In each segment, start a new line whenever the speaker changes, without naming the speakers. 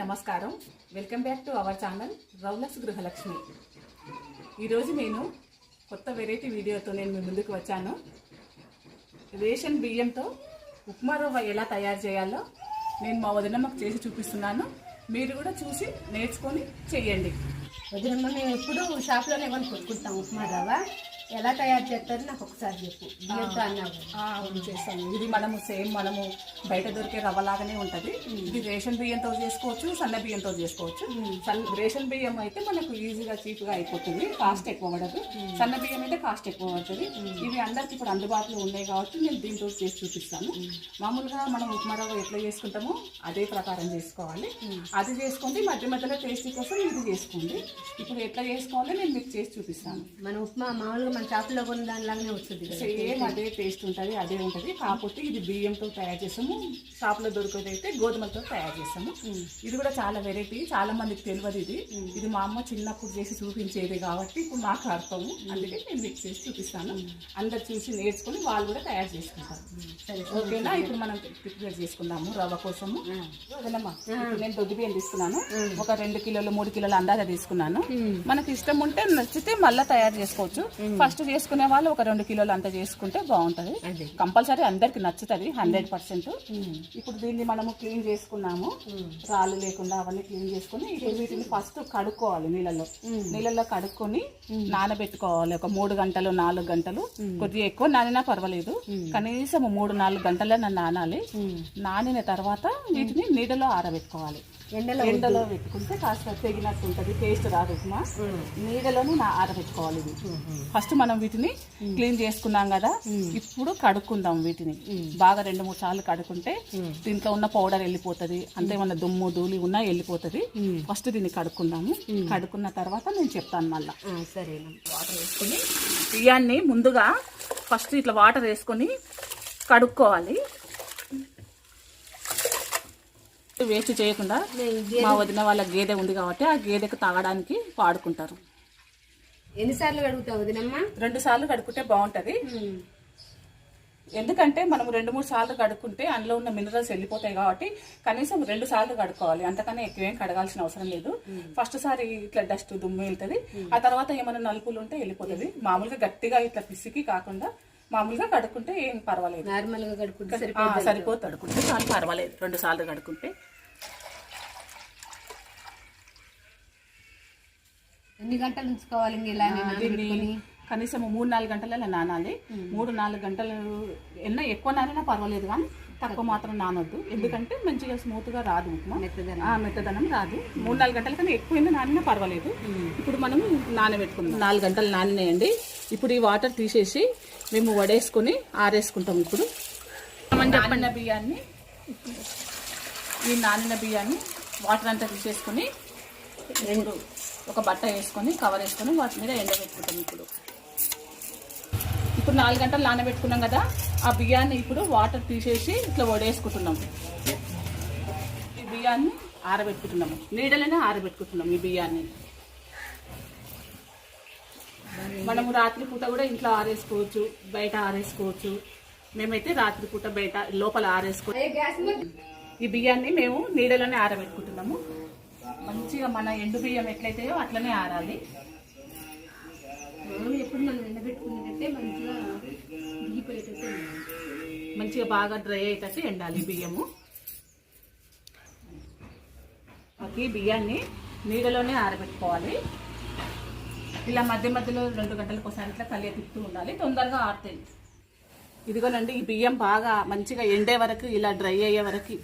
నమస్కారం. Welcome back to our channel రౌలస్ Gruhalakshmi. ఈరోజు నేను కొత్త వెరైటీ వీడియోతో నేను మీ ముందుకు వచ్చాను. రేషన్ బియ్యంతో ఉప్మా రవ్వ ఎలా తయారు చేయాలో నేను మా వదినమ్మకు చేసి చూపిస్తున్నాను. మీరు కూడా చూసి నేర్చుకొని చేయండి
వదినమ్మ మేము ఎప్పుడు షాప్లోనే కొనుక్కుంటాం ఉప్మా రవ్వ. ఎలా తయారు చేస్తారో నాకు ఒకసారి చెప్పు. బియ్యంతో అన్నావు
అవును చేస్తాను. ఇది మనము సేమ్ మనము బయట దొరికే రవ్వ లాగానే ఉంటది. ఇది రేషన్ బియ్యంతో చేసుకోవచ్చు సన్న బియ్యంతో చేసుకోవచ్చు. సన్న రేషన్ బియ్యం అయితే మనకు ఈజీగా చీప్గా అయిపోతుంది. కాస్ట్ ఎక్కువ పడదు. సన్న బియ్యం అయితే కాస్ట్ ఎక్కువ పడుతుంది. ఇవి అందరికి ఇప్పుడు అందుబాటులో ఉన్నాయి కాబట్టి నేను దీంతో చేసి చూపిస్తాను. మామూలుగా మనం ఉప్మా రవ్వ ఎట్లా చేసుకుంటామో అదే ప్రకారం చేసుకోవాలి. అది చేసుకోండి మధ్య మధ్యలో టేస్ట్ కోసం ఇది చేసుకోండి. ఇప్పుడు ఎట్లా చేసుకోవాలో నేను మీకు చేసి చూపిస్తాను.
మన ఉప్మా మామూలుగా మన షాప్లో కొన్న దానిలాగానే వస్తుంది.
సేమ్ అదే టేస్ట్ ఉంటుంది అదే ఉంటుంది. కాకపోతే ఇది బియ్యంతో తయారు చేస్తాము షాప్లో దొరికేది అయితే గోధుమలతో తయారు చేస్తాము. ఇది కూడా చాలా వెరైటీ చాలా మందికి తెలియదు ఇది. ఇది మా అమ్మ చిన్నప్పుడు చేసి చూపించేది కాబట్టి ఇప్పుడు నాకు అర్థము అందుకే నేను మీకు చేసి చూపిస్తాను. అందరు చూసి నేర్చుకొని వాళ్ళు కూడా తయారు చేసుకుంటారు.
సరే
ఓకేనా? ఇప్పుడు మనం ప్రిపేర్ చేసుకుందాము రవ్వ కోసము. వదలమ్మా నేను దొడ్డు బియ్యం తీసుకున్నాను. ఒక రెండు కిలోలు మూడు కిలోలు అందాజ తీసుకున్నాను. మనకి ఇష్టం ఉంటే నచ్చితే మళ్ళీ తయారు చేసుకోవచ్చు. ఫస్ట్ చేసుకునే వాళ్ళు ఒక రెండు కిలోలు అంత చేసుకుంటే బాగుంటది. కంపల్సరీ అందరికి నచ్చుతుంది హండ్రెడ్ పర్సెంట్ ఇప్పుడు దీన్ని మనము క్లీన్ చేసుకున్నాము. రాళ్ళు లేకుండా అవన్నీ క్లీన్ చేసుకుని వీటిని ఫస్ట్ కడుక్కోవాలి నీళ్ళలో. నీళ్ళలో కడుక్కొని నానబెట్టుకోవాలి. ఒక మూడు గంటలు నాలుగు గంటలు. కొద్దిగా ఎక్కువ నానినా పర్వాలేదు. కనీసం మూడు నాలుగు గంటలైనా నానాలి. నానిన తర్వాత వీటిని నీడలో ఆరబెట్టుకోవాలి.
ఎండలో
ఎండలో పెట్టుకుంటే కాస్త తెగినట్టు ఉంటుంది టేస్ట్ రాదు ఉప్మా. నీడలోనే నా ఆరబెట్టుకోవాలి ఇది. ఫస్ట్ మనం వీటిని క్లీన్ చేసుకున్నాం కదా ఇప్పుడు కడుక్కుందాం వీటిని. బాగా రెండు మూడు సార్లు కడుక్కుంటే దీంట్లో ఉన్న పౌడర్ వెళ్ళిపోతుంది అంతే మన దుమ్ము ధూళి ఉన్నా వెళ్ళిపోతుంది. ఫస్ట్ దీన్ని కడుక్కుందాము. కడుక్కున్న తర్వాత నేను చెప్తాను మళ్ళా.
సరేనమ్మ
వాటర్ వేసుకొని బియ్యాన్ని ముందుగా ఫస్ట్ ఇట్లా వాటర్ వేసుకొని కడుక్కోవాలి. వేస్ట్ చేయకుండా మా వదిన వాళ్ళ గేదె ఉంది కాబట్టి ఆ గేదెకు తాగడానికి వాడుకుంటారు.
ఎన్నిసార్లు కడుగుతావు వదినమ్మ?
రెండు సార్లు కడుక్కుంటే బాగుంటది. ఎందుకంటే మనం రెండు మూడు సార్లు కడుక్కుంటే అందులో ఉన్న మినరల్స్ వెళ్ళిపోతాయి కాబట్టి కనీసం రెండు సార్లు కడుక్కోవాలి. అంతకన్నా ఎక్కువేం కడగాల్సిన అవసరం లేదు. ఫస్ట్ సారి ఇట్లా డస్ట్ దుమ్ము వెళ్తుంది. ఆ తర్వాత ఏమైనా నలుపులు ఉంటే వెళ్ళిపోతుంది. మామూలుగా గట్టిగా ఇట్లా పిసికి కాకుండా మామూలుగా కడుక్కుంటే ఏం పర్వాలేదు.
నార్మల్గా కడుక్కుంటే
సరిపోతుంది కడుక్కుంటే చాలు పర్వాలేదు. రెండు సార్లు కడుక్కుంటే.
ఎన్ని గంటలు ఉంచుకోవాలి ఇంక ఇలా
దీన్ని కనీసం మూడు నాలుగు గంటలలో నానాలి. మూడు నాలుగు గంటలు ఎన్న ఎక్కువ నానినా పర్వాలేదు కానీ తక్కువ మాత్రం నానొద్దు. ఎందుకంటే మంచిగా స్మూత్గా రాదు ఉప్మా.
మెత్తదనం.
ఆ, మెత్తదనం రాదు. మూడు నాలుగు గంటల కన్నా ఎక్కువైనా నానినా పర్వాలేదు. ఇప్పుడు మనం నానబెట్టుకుందాం. నాలుగు గంటలు నానినాయండి. ఇప్పుడు ఈ వాటర్ తీసేసి మేము వడేసుకొని ఆరేసుకుంటాం ఇప్పుడు. నానిన బియ్యాన్ని ఈ నానిన బియ్యాన్ని వాటర్ అంతా తీసేసుకొని రెండు ఒక బట్ట వేసుకొని కవర్ వేసుకొని వాటి మీద ఎండబెట్టుకుంటాం ఇప్పుడు. ఇప్పుడు నాలుగు గంటలు నానబెట్టుకున్నాం కదా ఆ బియ్యాన్ని ఇప్పుడు వాటర్ తీసేసి ఇట్లా వడేసుకుంటున్నాం. ఈ బియ్యాన్ని ఆరబెట్టుకుంటున్నాము నీడలోనే ఆరబెట్టుకుంటున్నాం ఈ బియ్యాన్ని. మనము రాత్రి పూట కూడా ఇంట్లో ఆరేసుకోవచ్చు బయట ఆరేసుకోవచ్చు. మేమైతే రాత్రి పూట బయట లోపల ఆరేసుకో ఈ బియ్యాన్ని మేము నీడలోనే ఆరబెట్టుకుంటున్నాము. మంచిగా మన ఎండు బియ్యం ఎట్లయితాయో అట్లనే ఆరాలి.
మనం ఎప్పుడు మనం ఎండబెట్టుకున్నట్టే మంచిగా దిగిపోయేటట్టు.
మంచిగా బాగా డ్రై అయ్యేటట్టు ఎండాలి బియ్యము. ఈ బియ్యాన్ని నీడలోనే ఆరబెట్టుకోవాలి. ఇలా మధ్య మధ్యలో రెండు గంటలకు ఒకసారి ఇట్లా కలియ తిప్పుతూ ఉండాలి. తొందరగా ఆరుతాయి ఇదిగోనండి ఈ బియ్యం బాగా మంచిగా ఎండే వరకు ఇలా డ్రై అయ్యే వరకు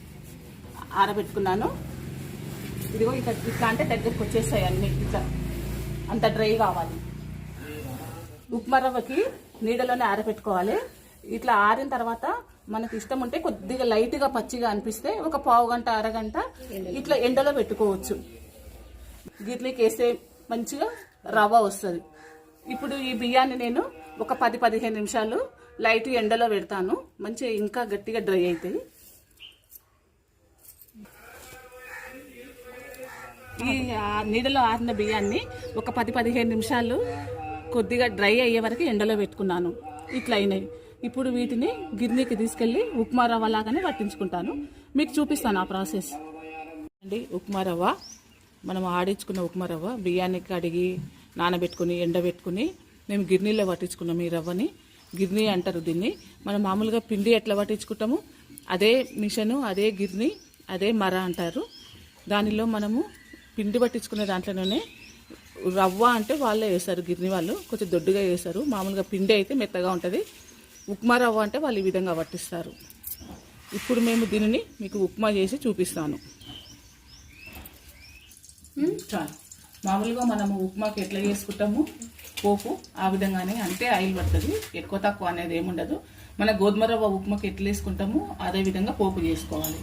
ఆరబెట్టుకున్నాను. ఇదిగో ఇట్లా ఇట్లా అంటే దగ్గరికి వచ్చేస్తాయి అన్ని ఇట్లా. అంత డ్రై కావాలి. ఉప్మా రవ్వకి నీడలోనే ఆరబెట్టుకోవాలి ఇట్లా ఆరిన తర్వాత మనకి ఇష్టం ఉంటే కొద్దిగా లైట్గా పచ్చిగా అనిపిస్తే ఒక పావు గంట అరగంట ఇట్లా ఎండలో పెట్టుకోవచ్చు. గిట్లకి వేస్తే మంచిగా రవ్వ వస్తుంది. ఇప్పుడు ఈ బియ్యాన్ని నేను ఒక పది పదిహేను నిమిషాలు లైట్ ఎండలో పెడతాను. మంచిగా ఇంకా గట్టిగా డ్రై అవుతాయి. ఈ ఆ నీడలో ఆరిన బియ్యాన్ని ఒక పది పదిహేను నిమిషాలు కొద్దిగా డ్రై అయ్యే వరకు ఎండలో పెట్టుకున్నాను. ఇట్లా అయినాయి. ఇప్పుడు వీటిని గిర్నీకి తీసుకెళ్ళి ఉప్మా రవ్వ లాగానే పట్టించుకుంటాను. మీకు చూపిస్తాను ఆ ప్రాసెస్. అండి ఉప్మా రవ్వ. మనం ఆడించుకున్న ఉప్మా రవ్వ. బియ్యాన్ని కడిగి నానబెట్టుకుని ఎండబెట్టుకుని మేము గిర్నీలో పట్టించుకున్నాం ఈ రవ్వని. గిర్నీ అంటారు దీన్ని. మనం మామూలుగా పిండి ఎట్లా పట్టించుకుంటాము అదే మిషను అదే గిర్నీ అదే మర అంటారు. దానిలో మనము పిండి పట్టించుకునే దాంట్లోనే రవ్వ అంటే వాళ్ళే వేస్తారు గిర్ని వాళ్ళు. కొంచెం దొడ్డుగా వేస్తారు. మామూలుగా పిండి అయితే మెత్తగా ఉంటుంది. ఉప్మా రవ్వ అంటే వాళ్ళు ఈ విధంగా పట్టిస్తారు. ఇప్పుడు మేము దీనిని మీకు ఉప్మా చేసి చూపిస్తాను. చాలు. మామూలుగా మనము ఉప్మాకి ఎట్లా చేసుకుంటాము? పోపు ఆ విధంగానే అంటే ఆయిల్ పడుతుంది. ఎక్కువ తక్కువ అనేది ఏముండదు. మన గోధుమ రవ్వ ఉప్మాకి ఎట్లా వేసుకుంటాము? అదే విధంగా పోపు చేసుకోవాలి.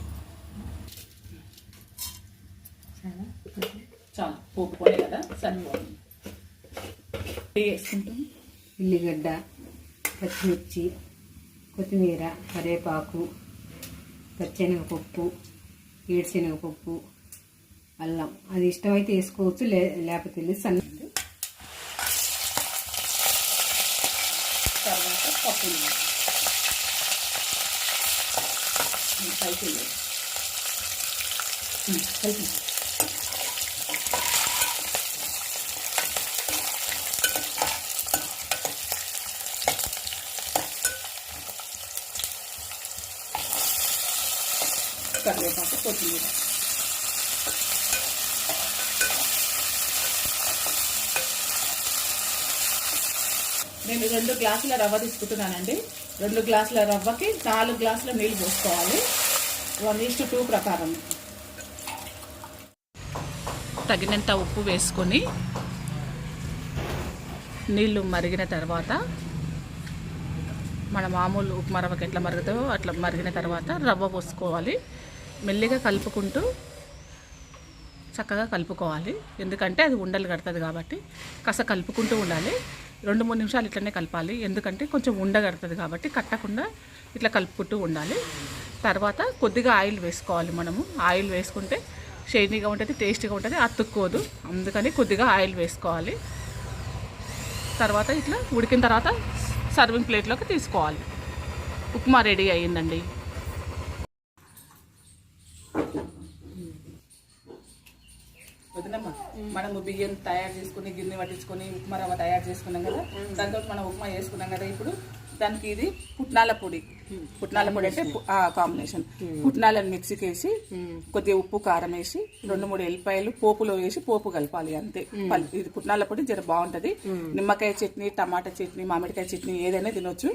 చాలు పోపు పోలే కదా సరిపోతుంది వేసుకుంటాం?
ఉల్లిగడ్డ పచ్చిమిర్చి కొత్తిమీర కరివేపాకు పచ్చెనగపప్పు ఏడుశనగపప్పు అల్లం. అది ఇష్టమైతే వేసుకోవచ్చు లే లేకపోతే సన్న
తర్వాత పప్పు పైకి కలిపి కరివేపాకు కొత్తిమీర. నేను రెండు గ్లాసుల రవ్వ తీసుకుంటున్నానండి. రెండు గ్లాసుల రవ్వకి నాలుగు గ్లాసుల నీళ్ళు పోసుకోవాలి. వన్ ఈస్ట్ టూ ప్రకారం. తగినంత ఉప్పు వేసుకొని నీళ్ళు మరిగిన తర్వాత మన మామూలు ఉప్మా రవ్వకి ఎట్లా మరుగుతాయో అట్లా మరిగిన తర్వాత రవ్వ పోసుకోవాలి. మెల్లిగా కలుపుకుంటూ చక్కగా కలుపుకోవాలి. ఎందుకంటే అది ఉండలు కడుతుంది కాబట్టి కాస్త కలుపుకుంటూ ఉండాలి. రెండు మూడు నిమిషాలు ఇట్లనే కలపాలి. ఎందుకంటే కొంచెం ఉండ కడుతుంది కాబట్టి కట్టకుండా ఇట్లా కలుపుకుంటూ ఉండాలి. తర్వాత కొద్దిగా ఆయిల్ వేసుకోవాలి మనము. ఆయిల్ వేసుకుంటే షైనీగా ఉంటుంది టేస్టీగా ఉంటుంది అతుక్కోదు. అందుకని కొద్దిగా ఆయిల్ వేసుకోవాలి. తర్వాత ఇట్లా ఉడికిన తర్వాత సర్వింగ్ ప్లేట్లోకి తీసుకోవాలి. ఉప్మా రెడీ అయ్యిందండి వదినమ్మా మనము బియ్యం తయారు చేసుకుని గిన్నె పట్టించుకొని ఉప్మా రవ్వ తయారు చేసుకున్నాం కదా. దాంతో మనం ఉప్మా చేసుకున్నాం కదా. ఇప్పుడు దానికి ఇది పుట్నాల పొడి. పుట్నాల పొడి అంటే కాంబినేషన్ పుట్నాలను మిక్సీకి వేసి కొద్దిగా ఉప్పు కారం వేసి రెండు మూడు ఎల్లిపాయలు పోపులో వేసి పోపు కలపాలి అంతే. ఇది పుట్నాల పొడి జర బాగుంటది. నిమ్మకాయ చట్నీ టమాటా చట్నీ మామిడికాయ చట్నీ ఏదైనా తినొచ్చు.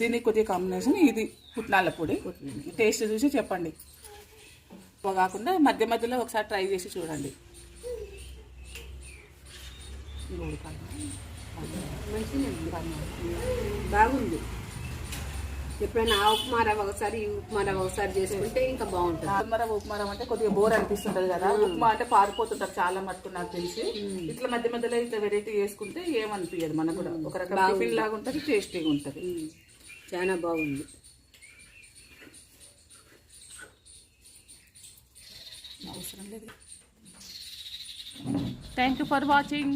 దీనికి కొద్దిగా కాంబినేషన్ ఇది పుట్నాల పొడి. టేస్ట్ చూసి చెప్పండి. కాకుండా మధ్య మధ్యలో ఒకసారి ట్రై చేసి చూడండి.
బాగుంది. ఎప్పుడైనా ఆ ఉప్మా రవ్వ ఒకసారి ఈ ఉప్మా రవ్వ ఒకసారి చేసుకుంటే ఇంకా బాగుంటుంది.
ఉప్మారం ఉప్మారం అంటే కొద్దిగా బోర్ అనిపిస్తుంటది కదా. ఉప్మా అంటే పారిపోతుంటారు చాలా మటుకు నాకు తెలిసి. ఇట్లా మధ్య మధ్యలో ఇట్లా వెరైటీ చేసుకుంటే ఏమనిపించదు మనకు కూడా. ఒక రకం టిఫిన్ లాగా ఉంటుంది టేస్టీగా ఉంటుంది.
చాలా బాగుంది.
Thank you for watching